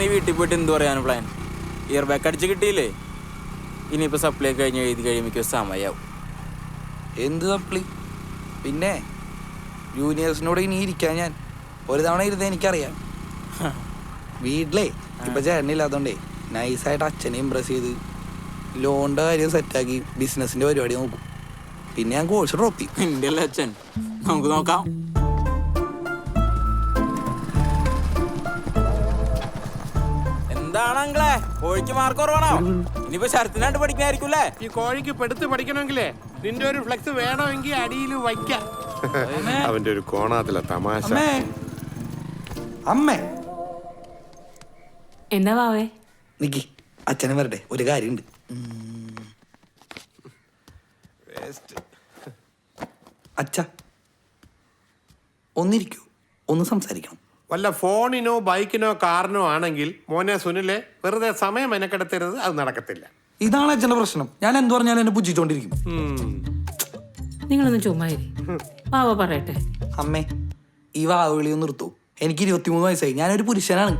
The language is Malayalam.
നീ വീട്ടിൽ പോയിട്ട് എന്ത് പറയാനും പ്ലാൻ ഇയർ ബാക്ക് അടിച്ച് കിട്ടിയില്ലേ? ഇനിയിപ്പോൾ സപ്ലൈ കഴിഞ്ഞ് എഴുതി കഴിയുമ്പോൾ സമയമാവും എന്ത് സപ്ലൈ പിന്നെ ജൂനിയേഴ്സിനോട് ഇനി ഇരിക്കാൻ ഞാൻ. ഒരു തവണ ഇരുന്ന് എനിക്കറിയാം. വീട്ടിലേ ഇപ്പം ചേട്ടനില്ലാത്തതുകൊണ്ടേ നൈസായിട്ട് അച്ഛനെ ഇമ്പ്രസ് ചെയ്ത് ലോണിന്റെ കാര്യം സെറ്റാക്കി ബിസിനസിന്റെ പരിപാടി നോക്കും. പിന്നെ ഞാൻ കോഴ്സ് ഡ്രോപ്പ് ചെയ്യും. എന്റെ അല്ലേ അച്ഛൻ. നമുക്ക് നോക്കാം. എന്താണ് അങ്ങളെ കോഴിക്ക് മാർക്ക് കുറവാണോ? ഇനിയിപ്പോ ശരത്തിനാണ്ട് പഠിക്കാനായിരിക്കും ഈ കോഴിക്ക് പെടുത്ത് പഠിക്കണമെങ്കിലേ നിന്റെ ഒരു ഫ്ലെക്സ് വേണമെങ്കിൽ അടിയിൽ വയ്ക്കാം. അവന്റെ ഒരു കോണാത്തില തമാശ. അമ്മേ. അമ്മേ. എന്താ വാവേ നിക്കി അച്ഛനെ വരട്ടെ. ഒരു കാര്യമുണ്ട്. അച്ഛ ഒന്നിരിക്കൂ. ഒന്ന് സംസാരിക്കണം. വല്ല ഫോണിനോ ബൈക്കിനോ കാറിനോ ആണെങ്കിൽ മോനെ സുനിലെ വെറുതെ സമയം മെനക്കെടുത്തരുത് അത് നടക്കത്തില്ല. ഇതാണ് അച്ഛന്റെ പ്രശ്നം. ഞാൻ എന്ത് പറഞ്ഞാലും എന്നെ പുച്ഛിച്ചോണ്ടിരിക്കും. ഉം. നിങ്ങളൊന്ന് ചുമ്മാരി വാവ പറയട്ടെ. അമ്മേ ഈ വാവിളി ഒന്ന് നിർത്തൂ. എനിക്ക് ഇരുപത്തിമൂന്ന് വയസ്സായി. ഞാനൊരു പുരുഷനാണ്.